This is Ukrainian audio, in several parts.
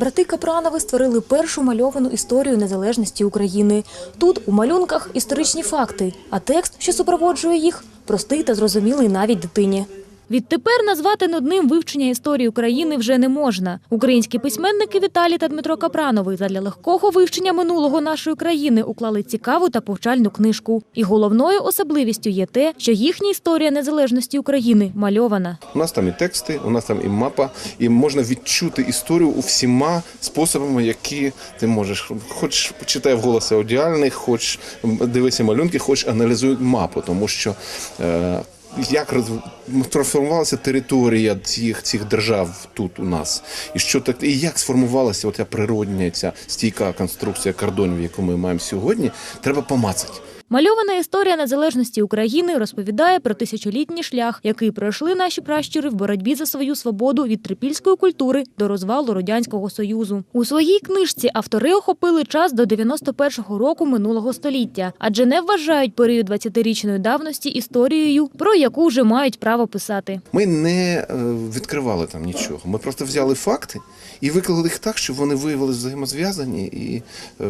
Брати Капранови створили першу мальовану історію незалежності України. Тут у малюнках історичні факти, а текст, що супроводжує їх, простий та зрозумілий навіть дитині. Відтепер назвати нудним вивчення історії України вже не можна. Українські письменники Віталій та Дмитро Капранови задля легкого вивчення минулого нашої країни уклали цікаву та повчальну книжку. І головною особливістю є те, що їхня історія незалежності України мальована. У нас там і тексти, у нас там і мапа, і можна відчути історію у всіма способами, які ти можеш. Хоч читай вголос аудіальний, хоч дивися малюнки, хоч аналізуй мапу, тому що. Е, як роз- трансформувалася територія цих, цих держав тут у нас, і що так, і як сформувалася оця природня ця стійка конструкція кордонів, яку ми маємо сьогодні, треба помацати. Мальована історія незалежності України розповідає про тисячолітній шлях, який пройшли наші пращури в боротьбі за свою свободу від трипільської культури до розвалу радянського союзу. У своїй книжці автори охопили час до 91-го року минулого століття, адже не вважають період 20-річної давності історією, про яку вже мають право писати. Ми не е, відкривали там нічого. Ми просто взяли факти і виклали їх так, щоб вони виявилися взаємозв'язані і е,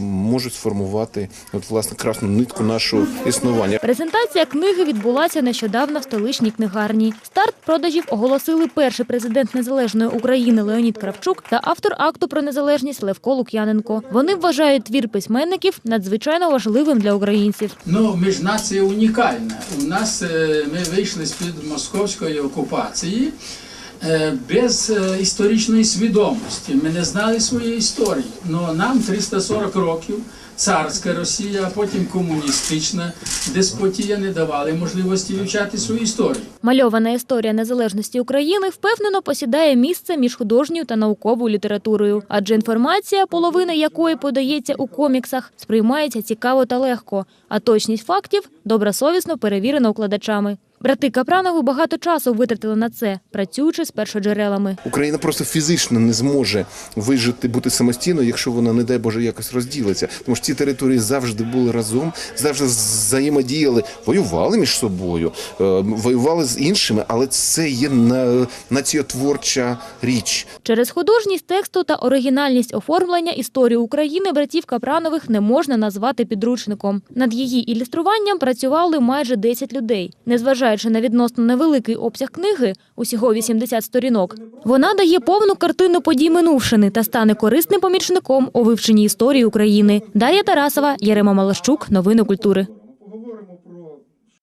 можуть сформувати от, власне красну нитку нашого існування. Презентація книги відбулася нещодавно в столичній книгарні. Старт продажів оголосили перший президент незалежної України Леонід Кравчук та автор акту про незалежність Левко Лук'яненко. Вони вважають твір письменників надзвичайно важливим для українців. Ну, ми ж нація унікальна. У нас е, ми вийшли з-під московської окупації без е, історичної свідомості. Ми не знали своєї історії. Ну нам 340 років. Царська Росія, а потім комуністична деспотія не давали можливості вивчати свою історію. Мальована історія незалежності України впевнено посідає місце між художньою та науковою літературою, адже інформація, половина якої подається у коміксах, сприймається цікаво та легко, а точність фактів добросовісно перевірена укладачами. Брати Капранови багато часу витратили на це, працюючи з першоджерелами. Україна просто фізично не зможе вижити, бути самостійною, якщо вона, не дай Боже, якось розділиться. Тому що ці території завжди були разом, завжди взаємодіяли, воювали між собою, е, воювали з іншими, але це є на- націотворча річ. Через художність тексту та оригінальність оформлення історію України братів Капранових не можна назвати підручником. Над її ілюструванням працювали майже 10 людей. Незважаючи на відносно невеликий обсяг книги, усього 80 сторінок, вона дає повну картину подій минувшини та стане корисним помічником у вивченні історії України. Дар'я Тарасова, Ярема Малащук. Новини культури.